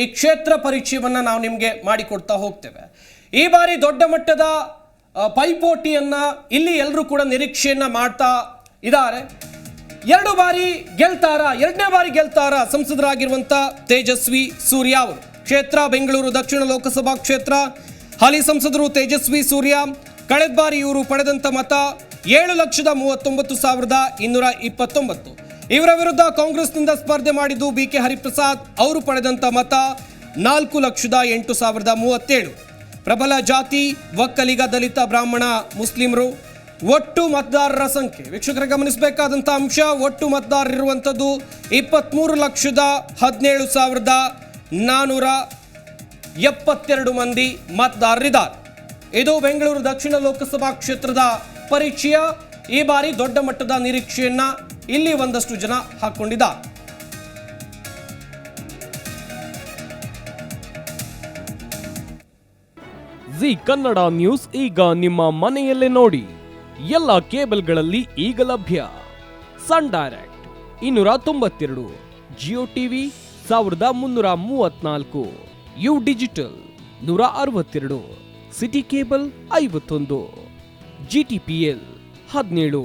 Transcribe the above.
ಈ ಕ್ಷೇತ್ರ ಪರಿಚಯವನ್ನ ನಾವು ನಿಮಗೆ ಮಾಡಿಕೊಡ್ತಾ ಹೋಗ್ತೇವೆ. ಈ ಬಾರಿ ದೊಡ್ಡ ಮಟ್ಟದ ಪೈಪೋಟಿಯನ್ನು ಇಲ್ಲಿ ಎಲ್ಲರೂ ಕೂಡ ನಿರೀಕ್ಷೆಯನ್ನು ಮಾಡ್ತಾ ಇದ್ದಾರೆ. ಎರಡು ಬಾರಿ ಗೆಲ್ತಾರ, ಎರಡನೇ ಬಾರಿ ಗೆಲ್ತಾರ ಸಂಸದರಾಗಿರುವಂಥ ತೇಜಸ್ವಿ ಸೂರ್ಯ ಅವರು. ಕ್ಷೇತ್ರ, ಬೆಂಗಳೂರು, ದಕ್ಷಿಣ ಲೋಕಸಭಾ ಕ್ಷೇತ್ರ, ಹಾಲಿ ಸಂಸದರು ತೇಜಸ್ವಿ ಸೂರ್ಯ, ಕಳೆದ ಬಾರಿ ಇವರು ಪಡೆದಂಥ ಮತ ಏಳು ಲಕ್ಷದ ಮೂವತ್ತೊಂಬತ್ತು ಸಾವಿರದ ಇನ್ನೂರ ಇಪ್ಪತ್ತೊಂಬತ್ತು. ಇವರ ವಿರುದ್ಧ ಕಾಂಗ್ರೆಸ್ನಿಂದ ಸ್ಪರ್ಧೆ ಮಾಡಿದ್ದು ಬಿ ಕೆ ಹರಿಪ್ರಸಾದ್. ಅವರು ಪಡೆದಂತ ಮತ ನಾಲ್ಕು ಲಕ್ಷದ ಎಂಟು ಸಾವಿರದ ಮೂವತ್ತೇಳು. ಪ್ರಬಲ ಜಾತಿ ಒಕ್ಕಲಿಗ ದಲಿತ, ಬ್ರಾಹ್ಮಣ, ಮುಸ್ಲಿಮರು. ಒಟ್ಟು ಮತದಾರರ ಸಂಖ್ಯೆ. ವೀಕ್ಷಕರ ಗಮನಿಸಬೇಕಾದಂಥ ಅಂಶ, ಒಟ್ಟು ಮತದಾರರಿರುವಂಥದ್ದು ಇಪ್ಪತ್ತ್ಮೂರು ಲಕ್ಷದ ಹದಿನೇಳು ಸಾವಿರದ ನಾನ್ನೂರ ಎಪ್ಪತ್ತೆರಡು ಮಂದಿ ಮತದಾರರಿದ್ದಾರೆ. ಇದು ಬೆಂಗಳೂರು ದಕ್ಷಿಣ ಲೋಕಸಭಾ ಕ್ಷೇತ್ರದ ಪರಿಚಯ ಈ ಬಾರಿ ದೊಡ್ಡ ಮಟ್ಟದ ನಿರೀಕ್ಷೆಯನ್ನ ಇಲ್ಲಿ ಒಂದಷ್ಟು ಜನ ಹಾಕೊಂಡಿದ್ದಾರೆ ಜಿ ಕನ್ನಡ ನ್ಯೂಸ್ ಈಗ ನಿಮ್ಮ ಮನೆಯಲ್ಲೇ ನೋಡಿ. ಎಲ್ಲ ಕೇಬಲ್ಗಳಲ್ಲಿ ಈಗ ಲಭ್ಯ. ಸನ್ ಡೈರೆಕ್ಟ್ ಇನ್ನೂರ ತೊಂಬತ್ತೆರಡು, ಜಿಯೋ ಟಿವಿ ಸಾವಿರದ ಮುನ್ನೂರ ಮೂವತ್ನಾಲ್ಕು ಯು ಡಿಜಿಟಲ್ ನೂರ ಅರವತ್ತೆರಡು, ಸಿಟಿ ಕೇಬಲ್ ಐವತ್ತೊಂದು, ಜಿ ಟಿ ಪಿ ಎಲ್ ಹದಿನೇಳು.